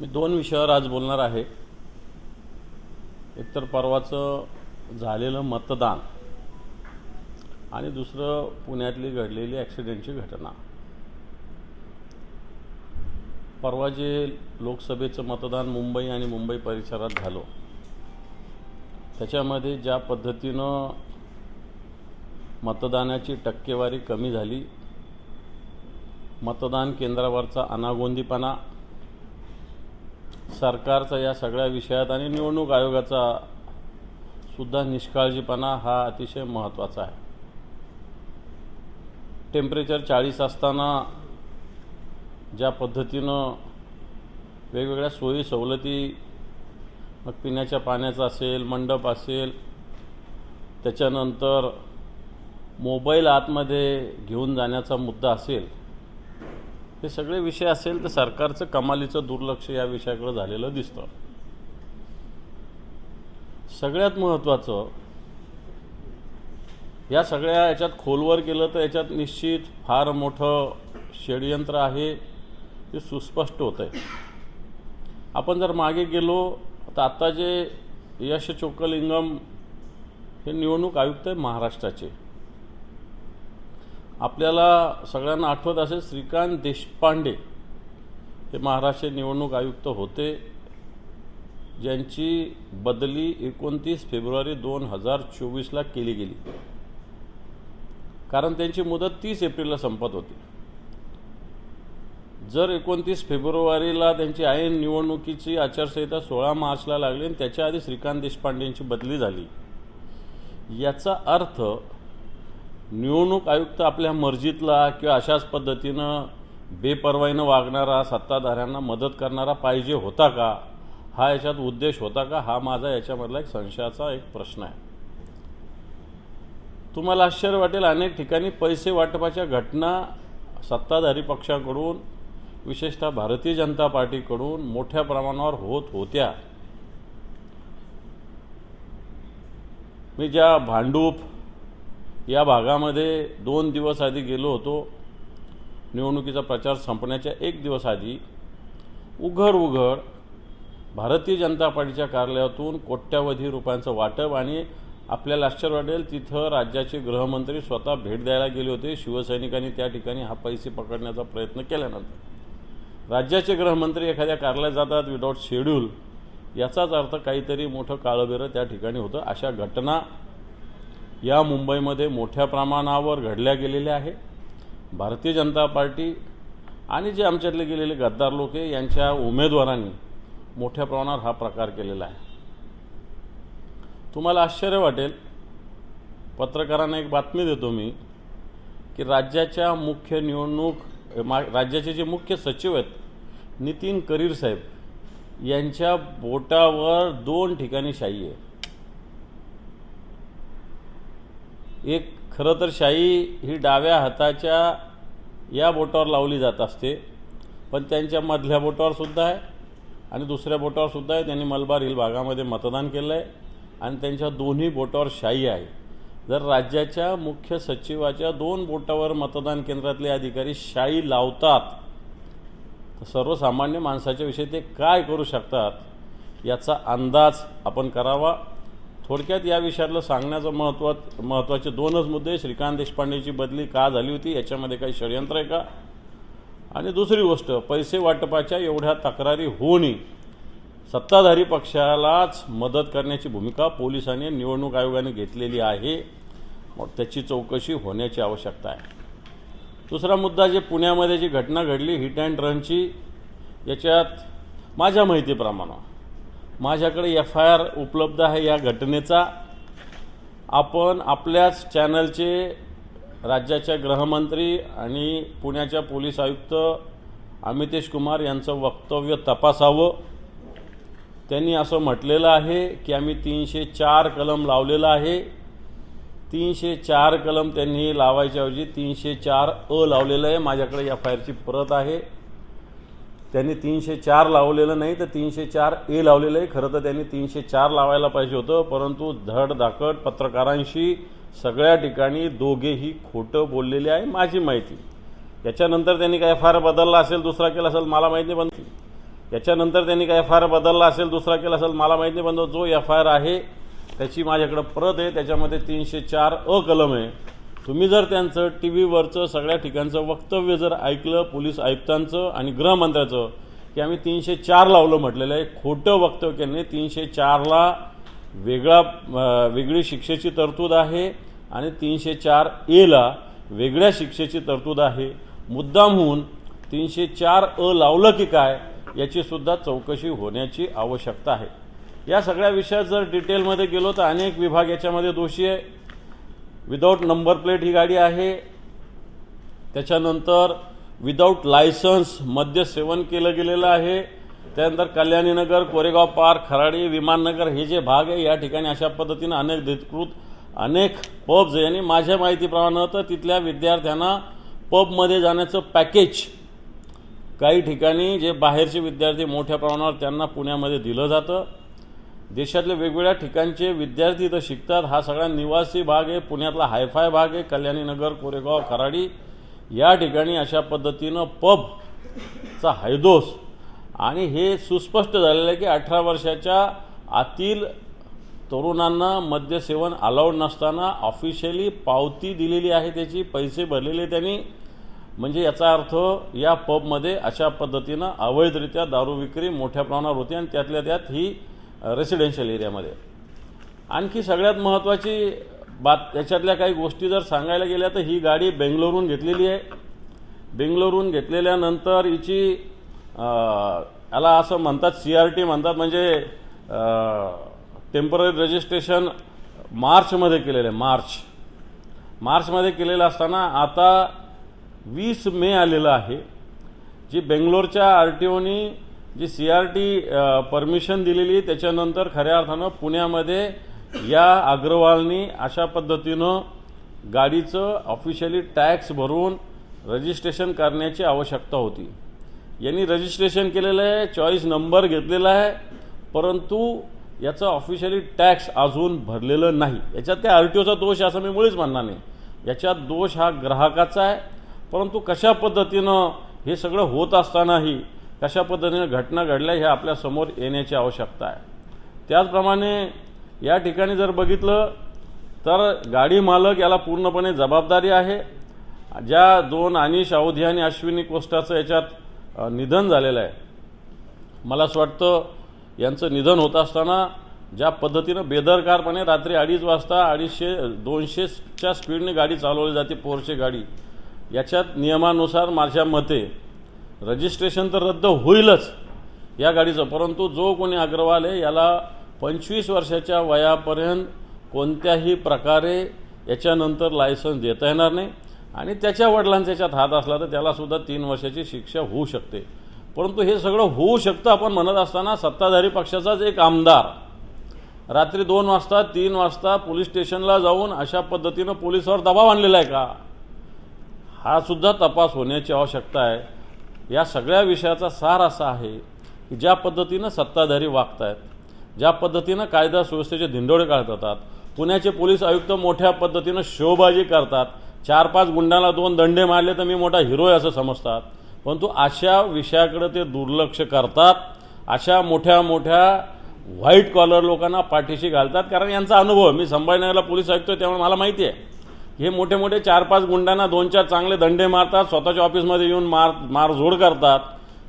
मी दोन विषयावर आज बोलणार आहे. एकतर परवाचं झालेलं मतदान आणि दुसरं पुण्यातली घडलेली ॲक्सिडेंटची घटना. परवा जे लोकसभेचं मतदान मुंबई आणि मुंबई परिसरात झालं त्याच्यामध्ये ज्या पद्धतीनं मतदानाची टक्केवारी कमी झाली मतदान केंद्रावरचा अनागोंदीपणा सरकारचा या सगळ्या विषयात आणि निवडणूक आयोगाचा सुद्धा निष्काळजीपणा हा अतिशय महत्त्वाचा आहे. टेम्परेचर चाळीस असताना ज्या पद्धतीनं वेगवेगळ्या सोयी सवलती मग पिण्याच्या पाण्याचा असेल मंडप असेल त्याच्यानंतर मोबाईल आतमध्ये घेऊन जाण्याचा मुद्दा असेल हे सगळे विषय असेल तर सरकारचं कमालीचं दुर्लक्ष या विषयाकडे झालेलं दिसतं. सगळ्यात महत्त्वाचं या सगळ्या याच्यात खोलवर केलं तर याच्यात निश्चित फार मोठं षडयंत्र आहे ते सुस्पष्ट होतं आहे आपण जर मागे गेलो तर आत्ता जे यश चोकलिंगम हे निवडणूक आयुक्त आहे महाराष्ट्राचे. आपल्याला सगळ्यांना आठवत असेल श्रीकांत देशपांडे हे महाराष्ट्र निवडणूक आयुक्त होते. ज्यांची बदली एकोणतीस फेब्रुवारी दोन हजार चोवीसला केली गेली. कारण त्यांची मुदत तीस एप्रिलला संपत होती. जर एकोणतीस फेब्रुवारीला त्यांची ऐन निवडणुकीची आचारसंहिता सोळा मार्चला लागली आणि त्याच्या आधी श्रीकांत देशपांडेंची बदली झाली याचा अर्थ निवडणूक आयुक्त आपल्या मर्जीतला किंवा अशाच पद्धतीनं बेपर्वाईनं वागणारा सत्ताधाऱ्यांना मदत करणारा पाहिजे होता का? हा याच्यात उद्देश होता का? हा माझा याच्यामधला एक संशयाचा एक प्रश्न आहे. तुम्हाला आश्चर्य वाटेल अनेक ठिकाणी पैसे वाटपाच्या घटना सत्ताधारी पक्षाकडून विशेषतः भारतीय जनता पार्टीकडून मोठ्या प्रमाणावर होत होत्या. मी ज्या भांडूप या भागामध्ये दोन दिवस आधी गेलो होतो. निवडणुकीचा प्रचार संपण्याच्या एक दिवस आधी उघड उघड भारतीय जनता पार्टीच्या कार्यालयातून कोट्यावधी रुपयांचं वाटप आणि आपल्याला आश्चर्य वाटेल तिथं राज्याचे गृहमंत्री स्वतः भेट द्यायला गेले होते. शिवसैनिकांनी त्या ठिकाणी हा पैसे पकडण्याचा प्रयत्न केल्यानंतर. राज्याचे गृहमंत्री एखाद्या कार्यालयात जातात विदाऊट शेड्यूल याचाच अर्थ काहीतरी मोठं काळबेरं त्या ठिकाणी होतं. अशा घटना या मुंबईमध्ये मोठ्या प्रमाणावर घडल्या गेलेल्या आहे. भारतीय जनता पार्टी आणि जे आमच्यातले गेलेले गद्दार लोक आहे यांच्या उमेदवारांनी मोठ्या प्रमाणावर हा प्रकार केलेला आहे. तुम्हाला आश्चर्य वाटेल पत्रकारांना एक बातमी देतो मी की राज्याच्या मुख्य निवडणूक मा राज्याचे जे मुख्य सचिव आहेत नितीन करीर साहेब यांच्या बोटावर दोन ठिकाणी शाई आहे. एक खरं तर शाई ही डाव्या हाताच्या या बोटावर लावली जात असते पण त्यांच्या मधल्या बोटावरसुद्धा आहे आणि दुसऱ्या बोटावरसुद्धा आहे. त्यांनी मलबार हिल भागामध्ये मतदान केलं आहे आणि त्यांच्या दोन्ही बोटावर शाई आहे. जर राज्याच्या मुख्य सचिवाच्या दोन बोटावर मतदान केंद्रातले अधिकारी शाई लावतात तर सर्वसामान्य माणसाच्या विषयी ते काय करू शकतात याचा अंदाज आपण करावा. थोडक्यात या विषयातलं सांगण्याचं महत्त्व महत्त्वाचे दोनच मुद्दे श्रीकांत देशपांडेची बदली का झाली होती याच्यामध्ये काही षडयंत्र आहे का? आणि दुसरी गोष्ट पैसे वाटपाच्या एवढ्या तक्रारी होऊनही सत्ताधारी पक्षालाच मदत करण्याची भूमिका पोलिसांनी निवडणूक आयोगाने घेतलेली आहे. मग त्याची चौकशी होण्याची आवश्यकता आहे. दुसरा मुद्दा जे पुण्यामध्ये जी घटना घडली हिट अँड रनची याच्यात माझ्या माहितीप्रमाणे माझ्याकडे एफ आय आर उपलब्ध आहे या घटनेचा. आपण आपल्याच चॅनलचे राज्याच्या गृहमंत्री आणि पुण्याच्या पोलीस आयुक्त अमितेश कुमार यांचं वक्तव्य तपासावं. त्यांनी असं म्हटलेलं आहे की आम्ही तीनशे चार कलम लावलेलं आहे. तीनशे चार कलम त्यांनी लावायच्याऐवजी तीनशे चार अ लावलेलं आहे. माझ्याकडे एफ आय आरची प्रत आहे. त्यांनी तीनशे चार लावलेलं नाही तर तीनशे चार ए लावलेलं आहे. खरं तर त्यांनी तीनशे चार लावायला पाहिजे होतं परंतु धडधाकट पत्रकारांशी सगळ्या ठिकाणी दोघेही खोटं बोललेले आहे माझी माहिती. याच्यानंतर त्यांनी काय फार बदलला असेल दुसरा केला असेल मला माहिती नाही बनते याच्यानंतर त्यांनी काय एफ आय आर बदलला असेल दुसरा केला असेल मला माहीत नाही बनतो जो एफ आय आर आहे त्याची माझ्याकडं प्रत आहे त्याच्यामध्ये तीनशे चार अ कलम आहे. तुम्ही जर त्यांचं टी व्हीवरचं सगळ्या ठिकाणचं वक्तव्य जर ऐकलं पोलीस आयुक्तांचं आणि गृहमंत्र्याचं की आम्ही तीनशे चार लावलं म्हटलेलं आहे खोटं वक्तव्य केल्याने तीनशे चारला वेगळा वेगळी शिक्षेची तरतूद आहे आणि तीनशे चार एला वेगळ्या शिक्षेची तरतूद आहे. मुद्दामहून तीनशे चार अ लावलं की काय याचीसुद्धा चौकशी होण्याची आवश्यकता आहे. या सगळ्या विषयात जर डिटेलमध्ये गेलो तर अनेक विभाग याच्यामध्ये दोषी आहे. विदाऊट नंबर प्लेट ही गाडी आहे. त्याच्यानंतर विदाऊट लायसन्स मद्य सेवन केलं गेलेलं आहे. त्यानंतर कल्याणीनगर कोरेगाव पार्क खराडी विमाननगर हे जे भाग आहे या ठिकाणी अशा पद्धतीनं अनेक अधिकृत अनेक पब्स आहे. आणि माझ्या माहितीप्रमाणे तर तिथल्या विद्यार्थ्यांना पबमध्ये जाण्याचं पॅकेज काही ठिकाणी जे बाहेरचे विद्यार्थी मोठ्या प्रमाणावर त्यांना पुण्यामध्ये दिलं जातं. देशातले वेगवेगळ्या ठिकाणचे विद्यार्थी इथं शिकतात. हा सगळा निवासी भाग आहे. पुण्यातला हायफाय भाग आहे. कल्याणीनगर कोरेगाव खराडी या ठिकाणी अशा पद्धतीनं पबचा हैदोस आणि हे सुस्पष्ट झालेलं आहे की अठरा वर्षाच्या आतील तरुणांना मद्यसेवन अलाउड नसताना ऑफिशियली पावती दिलेली आहे. त्याची पैसे भरलेले त्यांनी. म्हणजे याचा अर्थ या पबमध्ये अशा पद्धतीनं अवैधरित्या दारू विक्री मोठ्या प्रमाणावर होती आणि त्यातल्या त्यात ही रेसिडेन्शियल एरियामध्ये आणखी सगळ्यात महत्त्वाची बात याच्यातल्या काही गोष्टी जर सांगायला गेल्या तर ही गाडी बेंगलोरहून घेतलेली आहे. बेंगलोरहून घेतलेल्यानंतर हिची याला असं म्हणतात सी आर टी म्हणतात म्हणजे टेंपररी रजिस्ट्रेशन मार्चमध्ये केलेलं आहे मार्च. मार्चमध्ये केलेलं असताना आता वीस मे आलेलं आहे जी बेंगलोरच्या आर टी ओनी G C R T permission दिलेली त्याच्यानंतर खऱ्या अर्थानं पुण्यामध्ये या अग्रवालनी अशा पद्धतीनं गाडीचं ऑफिशियली टॅक्स भरून रजिस्ट्रेशन करण्याची आवश्यकता होती. यांनी रजिस्ट्रेशन केलेलं आहे चॉईस नंबर घेतलेला आहे परंतु याचं ऑफिशियली टॅक्स अजून भरलेलं नाही. याच्यात त्या आर टी ओचा दोष आहे असं मी मुळीच म्हणणार नाही. याच्यात दोष हा ग्राहकाचा आहे परंतु कशा पद्धतीनं हे सगळं होत असतानाही कशा पद्धतीनं घटना घडल्या हे आपल्यासमोर येण्याची आवश्यकता आहे. त्याचप्रमाणे या ठिकाणी जर बघितलं तर गाडी मालक याला पूर्णपणे जबाबदारी आहे. ज्या दोन अनिश अवधी आणि अश्विनी कोष्टाचं याच्यात निधन झालेलं आहे. मला असं वाटतं यांचं निधन होत असताना ज्या पद्धतीनं बेदरकारपणे रात्री अडीच वाजता अडीचशे दोनशेच्या स्पीडने गाडी चालवली जाते पोरचे गाडी. याच्यात नियमानुसार माझ्या मते रजिस्ट्रेशन तर रद्द होईलच या गाडीचं परंतु जो कोणी अग्रवाल आहे याला पंचवीस वर्षाच्या वयापर्यंत कोणत्याही प्रकारे याच्यानंतर लायसन्स देता येणार नाही. आणि त्याच्या वडिलांचा याच्यात हात असला तर त्यालासुद्धा तीन वर्षाची शिक्षा होऊ शकते. परंतु हे सगळं होऊ शकतं आपण म्हणत असताना सत्ताधारी पक्षाचाच एक आमदार रात्री दोन वाजता तीन वाजता पोलीस स्टेशनला जाऊन अशा पद्धतीनं पोलिसावर दबाव आणलेला आहे का? हा सुद्धा तपास होण्याची आवश्यकता आहे. या सगळ्या विषयाचा सार असा आहे की ज्या पद्धतीनं सत्ताधारी वागत आहेत ज्या पद्धतीनं कायदा सुव्यवस्थेचे धिंडोळे काढतात पुण्याचे पोलीस आयुक्त मोठ्या पद्धतीनं शोबाजी करतात चार पाच गुंडाला दोन दंडे मारले तर मी मोठा हिरो आहे असं समजतात. परंतु अशा विषयाकडे ते दुर्लक्ष करतात अशा मोठ्या मोठ्या व्हाईट कॉलर लोकांना पाठीशी घालतात कारण यांचा अनुभव मी संभाजीनगरला पोलीस आयुक्त आहे त्यामुळे मला माहिती आहे. हे मोठे मोठे चार पाच गुंडांना दोन चार चांगले दंडे मारतात स्वतःच्या ऑफिसमध्ये येऊन मार मारझोड करतात.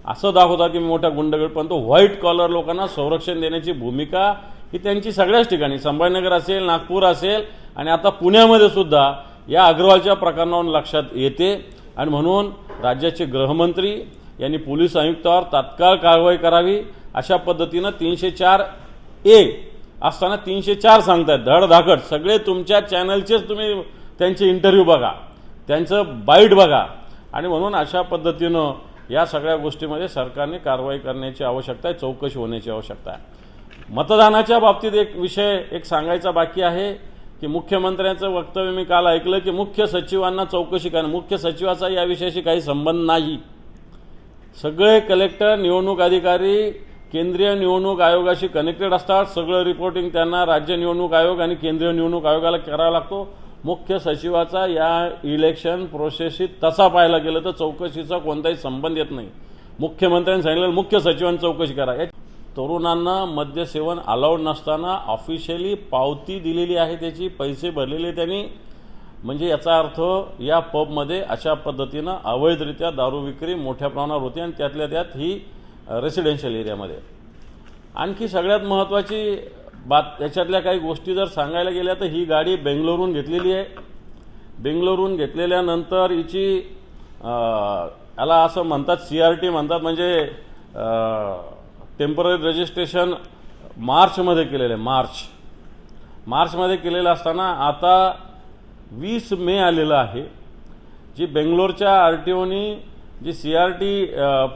असं दाखवतात की मोठ्या गुंडगड पण तो व्हाईट कॉलर लोकांना संरक्षण देण्याची भूमिका ही त्यांची सगळ्याच ठिकाणी. संभाजीनगर असेल नागपूर असेल आणि आता पुण्यामध्ये सुद्धा या अग्रवालच्या प्रकरणावरून लक्षात येते. आणि म्हणून राज्याचे गृहमंत्री यांनी पोलीस आयुक्तावर तात्काळ कारवाई करावी. अशा पद्धतीनं तीनशे चार ए असताना तीनशे चार सांगतायत. धडधाकट. सगळे तुमच्या चॅनलचेच तुम्ही त्यांचे इंटरव्ह्यू बघा. त्यांचं बाईट बघा. आणि म्हणून अशा पद्धतीनं या सगळ्या गोष्टीमध्ये सरकारने कारवाई करण्याची आवश्यकता आहे चौकशी होण्याची आवश्यकता आहे. मतदानाच्या बाबतीत एक विषय एक सांगायचा बाकी आहे की मुख्यमंत्र्यांचं वक्तव्य मी काल ऐकलं की मुख्य सचिवांना चौकशी करणं. मुख्य सचिवाचा या विषयाशी काही संबंध नाही. सगळे कलेक्टर निवडणूक अधिकारी केंद्रीय निवडणूक आयोगाशी कनेक्टेड असतात. सगळं रिपोर्टिंग त्यांना राज्य निवडणूक आयोग आणि केंद्रीय निवडणूक आयोगाला करावा लागतो. मुख्य सचिवाचा या इलेक्शन प्रोसेसशी तसा पाहायला गेलं तर चौकशीचा कोणताही संबंध येत नाही. मुख्यमंत्र्यांनी सांगितलं मुख्य सचिवांनी चौकशी करा. या तरुणांना मद्यसेवन अलाउड नसताना ऑफिशियली पावती दिलेली आहे त्याची पैसे भरलेले त्यांनी. म्हणजे याचा अर्थ या पबमध्ये अशा पद्धतीनं अवैधरित्या दारू विक्री मोठ्या प्रमाणावर होती आणि त्यातल्या त्यात ही रेसिडेन्शियल एरियामध्ये आणखी सगळ्यात महत्त्वाची बात याच्यातल्या काही गोष्टी जर सांगायला गेल्या तर ही गाडी बेंगलोरहून घेतलेली आहे. बेंगलोरहून घेतलेल्यानंतर हिची याला असं म्हणतात सी आर टी म्हणतात म्हणजे टेंपररी रजिस्ट्रेशन मार्चमध्ये केलेलं आहे मार्च. मार्चमध्ये केलेलं असताना आता वीस मे आलेलं आहे जी बेंगलोरच्या आर टी ओनी G C R T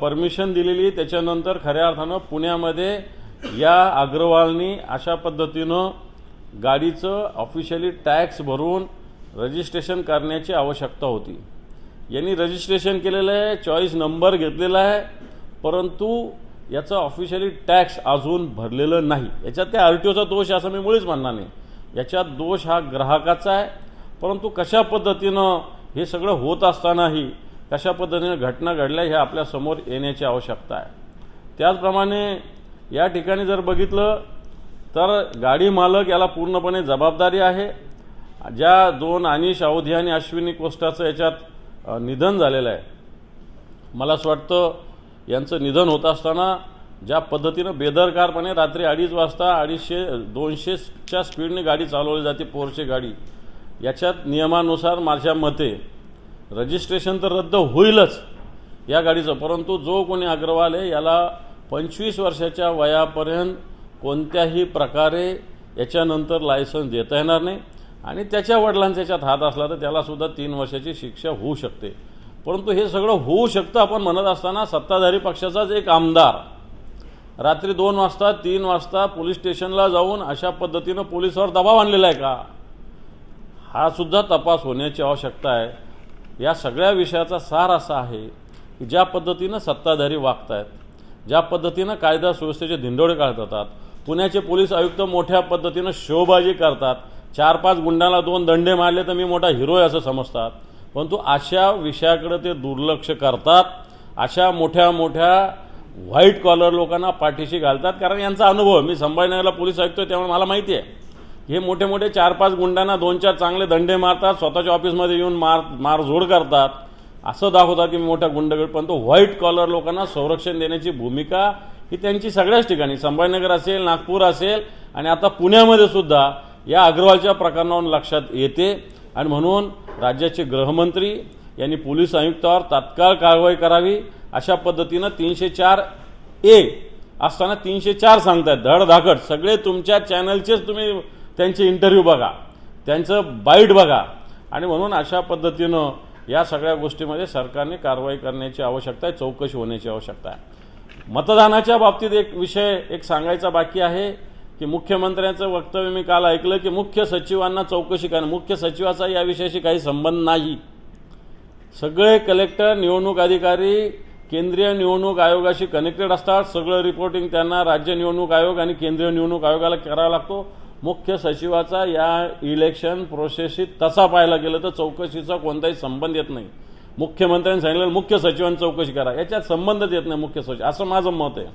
permission दिलेली त्याच्यानंतर खऱ्या अर्थानं पुण्यामध्ये या अग्रवालनी अशा पद्धतीनं गाडीचं ऑफिशियली टॅक्स भरून रजिस्ट्रेशन करण्याची आवश्यकता होती. यांनी रजिस्ट्रेशन केलेलं आहे चॉईस नंबर घेतलेला आहे परंतु याचं ऑफिशियली टॅक्स अजून भरलेलं नाही. याच्यात त्या आर टी ओचा दोष असं मी मुळीच म्हणणार नाही. याच्यात दोष हा ग्राहकाचा आहे परंतु कशा पद्धतीनं हे सगळं होत असतानाही कशा पद्धतीनं घटना घडल्या हे आपल्यासमोर येण्याची आवश्यकता आहे. त्याचप्रमाणे या ठिकाणी जर बघितलं तर गाडी मालक याला पूर्णपणे जबाबदारी आहे. ज्या दोन अनिश अवधी आणि अश्विनी कोष्टाचं याच्यात निधन झालेलं आहे. मला असं वाटतं यांचं निधन होत असताना ज्या पद्धतीनं बेदरकारपणे रात्री अडीच वाजता अडीचशे दोनशेच्या स्पीडने गाडी चालवली जाते पोरचे गाडी. याच्यात नियमानुसार माझ्या मते रजिस्ट्रेशन तर रद्द होईलच या गाडीचं परंतु जो कोणी अग्रवाल आहे याला पंचवीस वर्षाच्या वयापर्यंत कोणत्याही प्रकारे याच्यानंतर लायसन्स देता येणार नाही. आणि त्याच्या वडिलांचा याच्यात हात असला तर त्यालासुद्धा तीन वर्षाची शिक्षा होऊ शकते. परंतु हे सगळं होऊ शकतं आपण म्हणत असताना सत्ताधारी पक्षाचाच एक आमदार रात्री दोन वाजता तीन वाजता पोलीस स्टेशनला जाऊन अशा पद्धतीनं पोलिसावर दबाव आणलेला आहे का? हा सुद्धा तपास होण्याची आवश्यकता आहे. या सगळ्या विषयाचा सार असा आहे की ज्या पद्धतीनं सत्ताधारी वागत आहेत ज्या पद्धतीनं कायदा सुव्यवस्थेचे धिंडोळे काढतात पुण्याचे पोलीस आयुक्त मोठ्या पद्धतीनं शोबाजी करतात चार पाच गुंडाला दोन दंडे मारले तर मी मोठा हिरो आहे असं समजतात. परंतु अशा विषयाकडे ते दुर्लक्ष करतात अशा मोठ्या मोठ्या व्हाईट कॉलर लोकांना पाठीशी घालतात कारण यांचा अनुभव मी संभाजीनगरला पोलीस आयुक्त त्यामुळे मला माहिती आहे. हे मोठे मोठे चार पाच गुंडांना दोन चार चांगले दंडे मारतात स्वतःच्या ऑफिसमध्ये येऊन मार मारझोड करतात असं दाखवतात की मी मोठ्या गुंडगड पण तो व्हाईट कॉलर लोकांना संरक्षण देण्याची भूमिका ही त्यांची सगळ्याच ठिकाणी. संभाजीनगर असेल नागपूर असेल आणि आता पुण्यामध्ये सुद्धा या अग्रवालच्या प्रकरणावरून लक्षात येते. आणि म्हणून राज्याचे गृहमंत्री यांनी पोलीस आयुक्तावर तात्काळ कारवाई करावी अशा पद्धतीनं तीनशे चार ए असताना तीनशे चार सांगतायत. धडधाकट सगळे तुमच्या चॅनलचेच तुम्ही त्यांचे इंटरव्ह्यू बघा. त्यांचं बाईट बघा. आणि म्हणून अशा पद्धतीनं या सगळ्या गोष्टीमध्ये सरकारने कारवाई करण्याची आवश्यकता आहे चौकशी होण्याची आवश्यकता आहे. मतदानाच्या बाबतीत एक विषय एक सांगायचा बाकी आहे की मुख्यमंत्र्यांचं वक्तव्य मी काल ऐकलं की मुख्य सचिवांना चौकशी करणं. मुख्य सचिवाचा या विषयाशी काही संबंध नाही. सगळे कलेक्टर निवडणूक अधिकारी केंद्रीय निवडणूक आयोगाशी कनेक्टेड असतात. सगळं रिपोर्टिंग त्यांना राज्य निवडणूक आयोग आणि केंद्रीय निवडणूक आयोगाला करावा लागतो. मुख्य सचिवाचा या इलेक्शन प्रोसेसशी तसा पाहायला गेलं तर चौकशीचा कोणताही संबंध येत नाही. मुख्यमंत्र्यांनी सांगितलं मुख्य सचिवांनी चौकशी करा. याच्यात संबंधच येत नाही मुख्य सचिव. असं माझं मत आहे.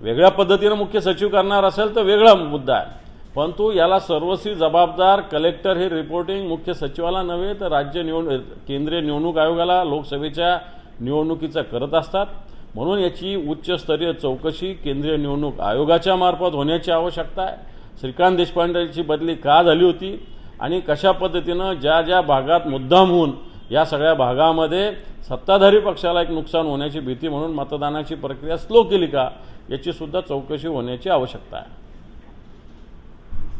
वेगळ्या पद्धतीनं मुख्य सचिव करणार असेल तर वेगळा मुद्दा आहे. परंतु याला सर्वस्वी जबाबदार कलेक्टर हे रिपोर्टिंग मुख्य सचिवाला नव्हे तर राज्य निवडणूक केंद्रीय निवडणूक आयोगाला लोकसभेच्या निवडणुकीचं करत असतात. म्हणून याची उच्चस्तरीय चौकशी केंद्रीय निवडणूक आयोगाच्या मार्फत होण्याची आवश्यकता आहे. श्रीकांत देशपांडेची बदली का झाली होती आणि कशा पद्धतीनं ज्या ज्या भागात मुद्दाम होऊन या सगळ्या भागामध्ये सत्ताधारी पक्षाला एक नुकसान होण्याची भीती म्हणून मतदानाची प्रक्रिया स्लो केली का याची सुद्धा चौकशी होण्याची आवश्यकता आहे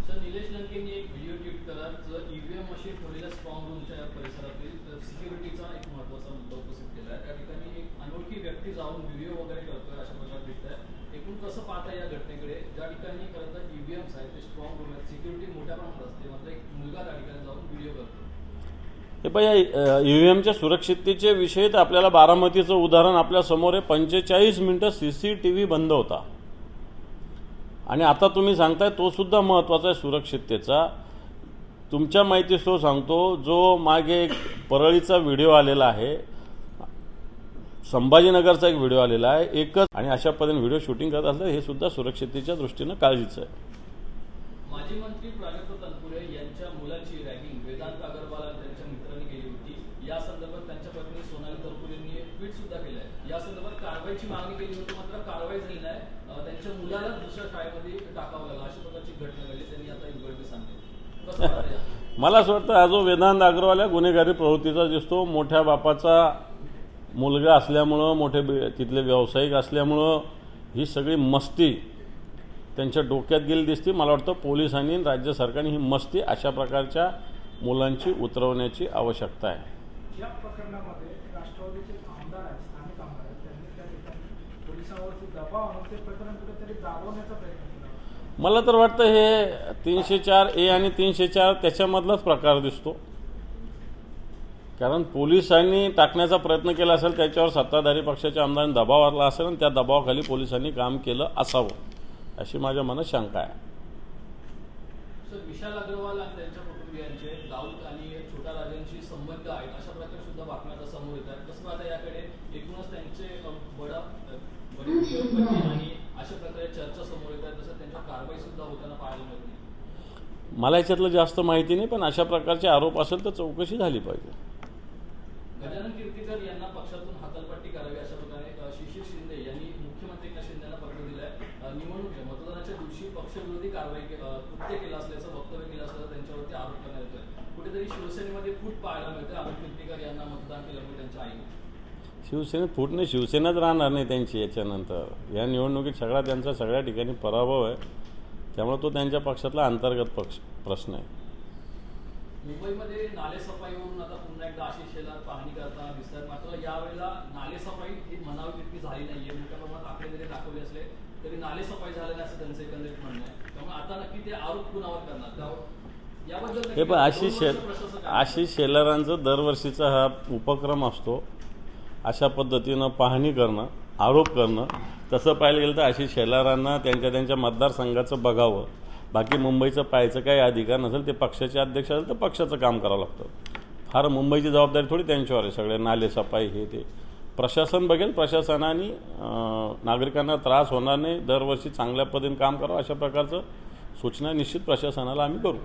सर निलेश लंकेंनी एक व्हिडिओ ट्विट केला जो ईव्हीएम मशीन ठेवलेल्या स्ट्रॉंग रूमच्या परिसरातील सिक्युरिटीचा एक महत्त्वाचा मुद्दा उपस्थित केला आहे त्या ठिकाणी एक अनोळखी व्यक्ती जाऊन व्हिडिओ वगैरे करतोय अशा प्रकारे दिसत आहे एकूण कसं पाहता या घटनेकडे ज्या ठिकाणी खरं तर ईव्हीएम्स आहेत ते स्ट्रॉंग रूम आहेत सिक्युरिटी मोठ्या प्रमाणात असते मात्र एक मुलगा त्या ठिकाणी जाऊन व्हिडिओ करतो हे पण या ईव्हीएमच्या सुरक्षिततेचे विषयीत तर आपल्याला बारामतीचं उदाहरण आपल्यासमोर आहे. पंचेचाळीस मिनटं सी सी टी व्ही बंद होता. आणि आता तुम्ही सांगताय तो सुद्धा महत्त्वाचा आहे सुरक्षिततेचा. तुमच्या माहितीस तो सांगतो जो मागे एक परळीचा व्हिडिओ आलेला आहे. संभाजीनगरचा एक व्हिडिओ आलेला आहे. एकच आणि अशा पद्धतीने व्हिडिओ शूटिंग करत असलं हे सुद्धा सुरक्षिततेच्या दृष्टीनं काळजीचं आहे माजी मंत्री प्राजक्त तनपुरे यांच्या मुलाची रॅगिंग वेदांत अगरवाल आणि त्यांच्या मित्रांनी केली होती या संदर्भात त्यांच्या पत्नी सोनाली तनपुरेंनी ट्विट सुद्धा केलं आहे या संदर्भात कारवाईची मागणी केली होती मात्र कारवाई झाली नाही. त्यांच्या मुलाला दुसऱ्या शाळेमध्ये टाकावं लागलं अशा प्रकारची घटना घडली. त्यांनी आता वाटतं यात? मला असं वाटतं हा जो वेदांत अग्रवाल या गुन्हेगारी प्रवृत्तीचा दिसतो मोठ्या बापाचा मुलगा असल्यामुळं मोठे बे- तिथले व्यावसायिक असल्यामुळं ही सगळी मस्ती त्यांच्या डोक्यात गेली दिसते. मला वाटतं पोलिसांनी आणि राज्य सरकारने ही मस्ती अशा प्रकारच्या मुलांची उतरवण्याची आवश्यकता आहे या प्रकरणामध्ये राष्ट्रवादीचे आमदार आहेत स्थानिक आमदार आहेत त्यांनी त्या ठिकाणी पोलिसांवरती दबाव आणून ते प्रकरण कुठेतरी दाबवण्याचा प्रयत्न केला मला तर वाटतं हे तीनशे चार ए आणि तीनशे चार त्याच्यामधलाच प्रकार दिसतो. कारण पोलिसांनी टाकण्याचा प्रयत्न केला असेल त्याच्यावर सत्ताधारी पक्षाच्या आमदारांनी दबाव आणला असेल आणि त्या दबावाखाली पोलिसांनी काम केलं असावं अशी माझ्या मनात शंका आहे. सर विशाल अग्रवाल आणि त्यांच्या कुटुंबियांचे दाऊद आणि छोटा राजांशी संबंध आहेत. अशा प्रकारे सुद्धा बातम्या आता समोर कसं आता याकडे एकूणच त्यांचे बडा अ, बडे उद्योगपती आणि अशा प्रकारे चर्चा समोर येत आहेत. तसं त्यांच्यावर कारवाई सुद्धा होताना पाहायला मिळत नाही. मला याच्यातलं जास्त माहिती नाही पण अशा प्रकारचे आरोप असेल तर चौकशी झाली पाहिजे. गजानन कीर्तीकर यांना पक्षातून हाकलपट्टी करावी अशा प्रकारे अ, शिशिर शिंदे यांनी मुख्यमंत्री एकनाथ शिंदेना पत्र दिलंय अ, निवडणूक मतदानाच्या दिवशी पक्षविरोधी कारवाई के- अ, कृत्य केलं असल्याचं वक्तव्य केलं असल्याचं त्यांच्यावरती आरोप करण्यात येतोय कुठेतरी शिवसेनेमध्ये फूट पाहायला मिळते अमित कीर्तीकर यांना मतदान केल्यामुळे त्यांच्या आई शिवसेनेत फुटणे शिवसेनाच राहणार नाही त्यांची याच्यानंतर. या निवडणुकीत सगळा त्यांचा सगळ्या ठिकाणी पराभव आहे. त्यामुळे तो त्यांच्या पक्षातला अंतर्गत पक्ष प्रश्न आहे. मुंबईमध्ये नालेसफाईवरून आता पुन्हा एकदा आशिष शेलार पाहणी करताना दिसतात मात्र यावेळेला नालेसफाई ही म्हणावी तितकी झाली नाहीये. मोठ्या प्रमाणात दाखवले असले तरी नालेसफाई झाली नाही असं त्यांचं एकंदरीत म्हणणं आहे. त्यामुळे आता नक्की ते आरोप कुणावर करणार? त्यावर याबद्दल हे पण आशिष शेल. आशिष शेलारांचं दरवर्षीचा हा उपक्रम असतो. अशा पद्धतीनं पाहणी करणं आरोप करणं तसं पाहायला गेलं तर आशिष शेलारांना त्यांच्या त्यांच्या मतदारसंघाचं बघावं. बाकी मुंबईचं पाहायचं काही अधिकार नसेल ते पक्षाचे अध्यक्ष असेल तर पक्षाचं काम करावं लागतं. फार मुंबईची जबाबदारी थोडी त्यांच्यावर आहे सगळे नाले सफाई हे ते. प्रशासन बघेल प्रशासनाने नागरिकांना त्रास होणार नाही दरवर्षी चांगल्या पद्धतीने काम करावं अशा प्रकारचं सूचना निश्चित प्रशासनाला आम्ही करू.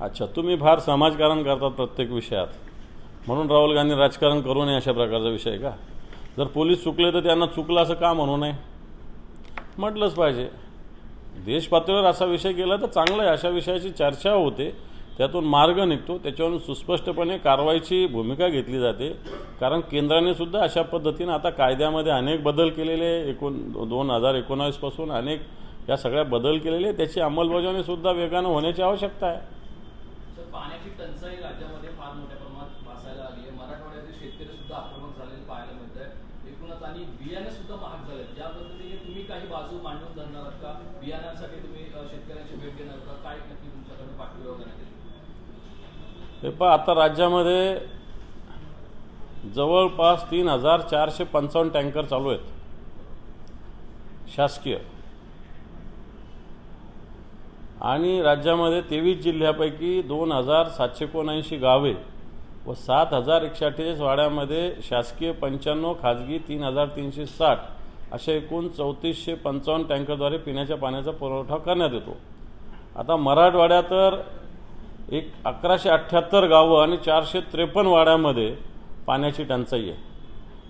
अच्छा तुम्ही फार समाजकारण करतात प्रत्येक विषयात. म्हणून राहुल गांधी राजकारण करू नये अशा प्रकारचा विषय आहे का? जर पोलीस चुकले तर त्यांना चुकलं असं का म्हणू नये? म्हटलंच पाहिजे. देश पातळीवर असा विषय केला तर चांगलं आहे. अशा विषयाची चर्चा होते. त्यातून मार्ग निघतो. त्याच्यावरून सुस्पष्टपणे कारवाईची भूमिका घेतली जाते. कारण केंद्राने सुद्धा अशा पद्धतीनं आता कायद्यामध्ये अनेक बदल केलेले एकूण दोन हजार एकोणावीसपासून अनेक या सगळ्या बदल केलेले. त्याची अंमलबजावणी सुद्धा वेगानं होण्याची आवश्यकता आहे. पाण्याची टंचाई राज्यामध्ये फार मोठ्या प्रमाणात भासायला लागली आहे. मराठवाड्यातील शेतकरी सुद्धा आक्रमक झालेले पाहायला मिळत आहे एकूणच आणि बियाणे सुद्धा महाग झालेत. या पद्धतीने तुम्ही काही बाजू मांडून धरणार आहात का? बियाण्यांसाठी तुम्ही शेतकऱ्यांची भेट घेणार का? काय नक्की तुमच्याकडे पाठपुरावा करण्यात येईल? हे पहा आता राज्यामध्ये जवळपास तीन हजार चारशे पंचावन्न टँकर चालू आहेत. शासकीय. आणि राज्यामध्ये तेवीस जिल्ह्यापैकी दोन हजार सातशे एकोणऐंशी गावे व सात हजार एकशे अठ्ठेचाळीस वाड्यामध्ये शासकीय पंच्याण्णव खाजगी तीन हजार तीनशे साठ अशा एकूण चौतीसशे पंचावन्न टँकरद्वारे पिण्याच्या पाण्याचा पुरवठा करण्यात येतो. आता मराठवाड्यात तर एक अकराशे अठ्ठ्याहत्तर गावं आणि चारशे त्रेपन्न वाड्यामध्ये पाण्याची टंचाई आहे.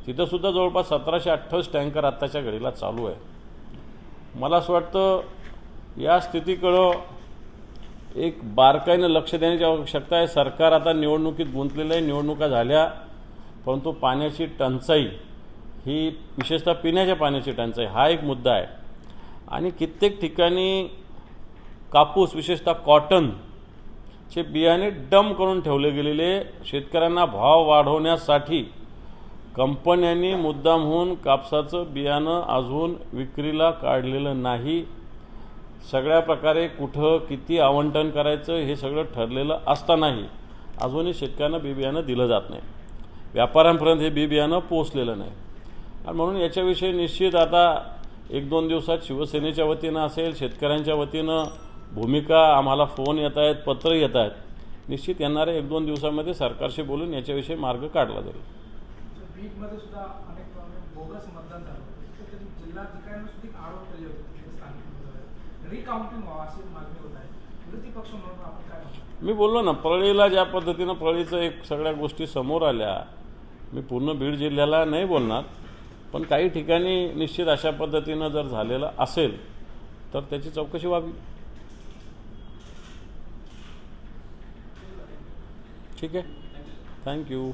तिथंसुद्धा जवळपास सतराशे अठ्ठावीस टँकर आत्ताच्या घडीला चालू आहे. मला असं वाटतं या स्थितीकडं एक बारकाईनं लक्ष देण्याची आवश्यकता आहे. सरकार आता निवडणुकीत गुंतलेलं आहे निवडणुका झाल्या परंतु पाण्याची टंचाई ही विशेषतः पिण्याच्या पाण्याची टंचाई हा एक मुद्दा आहे. आणि कित्येक ठिकाणी कापूस विशेषतः कॉटन चे बियाणे डम करून ठेवले गेलेले शेतकऱ्यांना भाव वाढवण्यासाठी कंपन्यांनी मुद्दामहून कापसाचं बियाणं अजून विक्रीला काढलेलं नाही. सगळ्या प्रकारे कुठं किती आवंटन करायचं हे सगळं ठरलेलं असतानाही अजूनही शेतकऱ्यांना बी बियाणं दिलं जात नाही. व्यापाऱ्यांपर्यंत हे बी बियाणं पोचलेलं नाही. आणि म्हणून याच्याविषयी निश्चित आता एक दोन दिवसात शिवसेनेच्या वतीनं असेल शेतकऱ्यांच्या वतीनं भूमिका आम्हाला फोन येत आहेत पत्र येत आहेत. निश्चित येणाऱ्या एक दोन दिवसामध्ये सरकारशी बोलून याच्याविषयी मार्ग काढला जाईल. बीडमध्ये सुद्धा अनेक बोगस मतदान झालं सुद्धा आरोप केले होते. रिकाउंटिंग व्हावं अशी मागणी होत आहे. विरोधी पक्ष म्हणून आपण काय म्हणतो? मी बोललो ना परळीला ज्या पद्धतीनं परळीचं एक सगळ्या गोष्टी समोर आल्या मी पूर्ण बीड जिल्ह्याला नाही बोलणार पण काही ठिकाणी निश्चित अशा पद्धतीनं जर झालेलं असेल तर त्याची चौकशी व्हावी. ठीक आहे? थँक्यू.